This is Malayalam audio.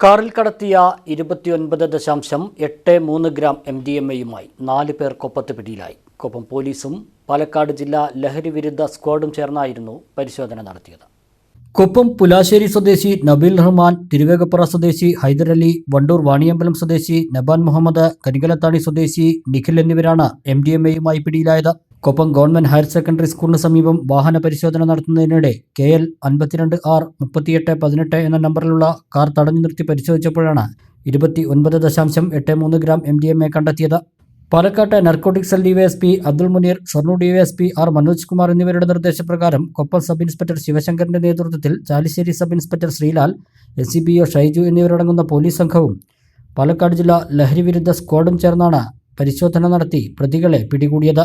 കാറിൽ കടത്തിയ ഇരുപത്തിയൊൻപത് ദശാംശം എട്ട് മൂന്ന് ഗ്രാം എം ഡി എം എയുമായി നാല് പേർ കൊപ്പത്ത് പിടിയിലായി. കൊപ്പം പോലീസും പാലക്കാട് ജില്ലാ ലഹരി വിരുദ്ധ സ്ക്വാഡും ചേർന്നായിരുന്നു പരിശോധന നടത്തിയത്. കൊപ്പം പുലാശ്ശേരി സ്വദേശി നബീൽ റഹ്മാൻ തിരുവേഗപ്പുറ സ്വദേശി ഹൈദരലി വണ്ടൂർ വാണിയമ്പലം സ്വദേശി നബാൻ മുഹമ്മദ് കരിങ്കലത്താണി സ്വദേശി നിഖിൽ എന്നിവരാണ് എം ഡി എം എയുമായി പിടിയിലായത്. കൊപ്പം ഗവൺമെന്റ് ഹയർ സെക്കൻഡറി സ്കൂളിന് സമീപം വാഹന പരിശോധന നടത്തുന്നതിനിടെ കെ എൽ അൻപത്തിരണ്ട് ആർ മുപ്പത്തിയെട്ട് പതിനെട്ട് എന്ന നമ്പറിലുള്ള കാർ തടഞ്ഞു നിർത്തി പരിശോധിച്ചപ്പോഴാണ് ഇരുപത്തി ഒൻപത് ദശാംശം എട്ട് മൂന്ന് gram M D M A കണ്ടെത്തിയത്. പാലക്കാട്ട് narcotic DySP Abdul Muneer Shoranur DySP R Manoj Kumar എന്നിവരുടെ നിർദ്ദേശപ്രകാരം കൊപ്പം സബ് ഇൻസ്പെക്ടർ ശിവശങ്കറിന്റെ നേതൃത്വത്തിൽ Chalissery sub inspector Sreelal S C B O Shaiju എന്നിവരടങ്ങുന്ന പോലീസ് സംഘവും പാലക്കാട് ജില്ലാ ലഹരി വിരുദ്ധ സ്ക്വാഡും ചേർന്നാണ് പരിശോധന നടത്തി പ്രതികളെ പിടികൂടിയത്.